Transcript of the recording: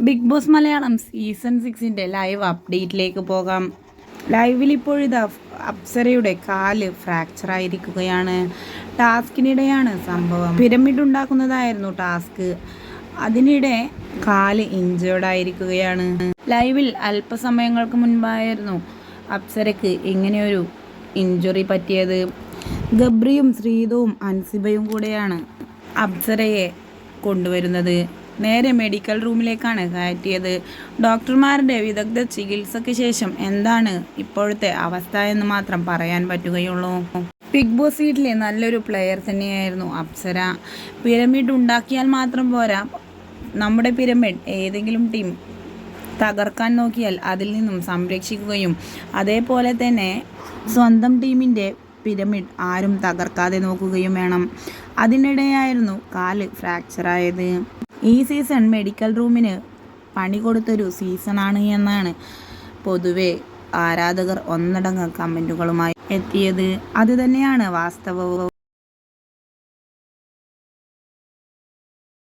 Big Boss Malayalam season സിക്സിന്റെ live അപ്ഡേറ്റിലേക്ക് പോകാം. ലൈവിൽ ഇപ്പോഴിതാ അപ്സരയുടെ കാൽ ഫ്രാക്ചർ ആയിരിക്കുകയാണ്. ടാസ്കിനിടെയാണ് സംഭവം. പിരമിഡ് ഉണ്ടാക്കുന്നതായിരുന്നു ടാസ്ക്. അതിനിടെ കാൽ ഇഞ്ചേർഡ് ആയിരിക്കുകയാണ്. ലൈവിൽ അല്പസമയങ്ങൾക്ക് മുൻപായിരുന്നു അപ്സരയ്ക്ക് ഇങ്ങനെയൊരു ഇഞ്ചുറി പറ്റിയത്. ഗബ്രിയും ശ്രീതവും അൻസിബയും കൂടെയാണ് അപ്സരയെ കൊണ്ടുവരുന്നത്. നേരെ മെഡിക്കൽ റൂമിലേക്കാണ് കയറ്റിയത്. ഡോക്ടർമാരുടെ വിദഗ്ധ ചികിത്സയ്ക്ക് ശേഷം എന്താണ് ഇപ്പോഴത്തെ അവസ്ഥ എന്ന് മാത്രം പറയാൻ പറ്റുകയുള്ളൂ. ബിഗ് ബോസ് വീട്ടിലെ നല്ലൊരു പ്ലെയർ തന്നെയായിരുന്നു അപ്സര. പിരമിഡ് ഉണ്ടാക്കിയാൽ മാത്രം പോരാ. നമ്മുടെ പിരമിഡ് ഏതെങ്കിലും ടീം തകർക്കാൻ നോക്കിയാൽ അതിൽ നിന്നും സംരക്ഷിക്കുകയും അതേപോലെ തന്നെ സ്വന്തം ടീമിന്റെ പിരമിഡ് ആരും തകർക്കാതെ നോക്കുകയും വേണം. അതിനിടെയായിരുന്നു കാൽ ഫ്രാക്ചറായത് ഈ സീസൺ മെഡിക്കൽ റൂമിന് പണി കൊടുത്തൊരു സീസണാണ് എന്നാണ് പൊതുവെ ആരാധകർ ഒന്നടങ്കം കമന്റുകളുമായി എത്തിയത്. അതുതന്നെയാണ് വാസ്തവവും.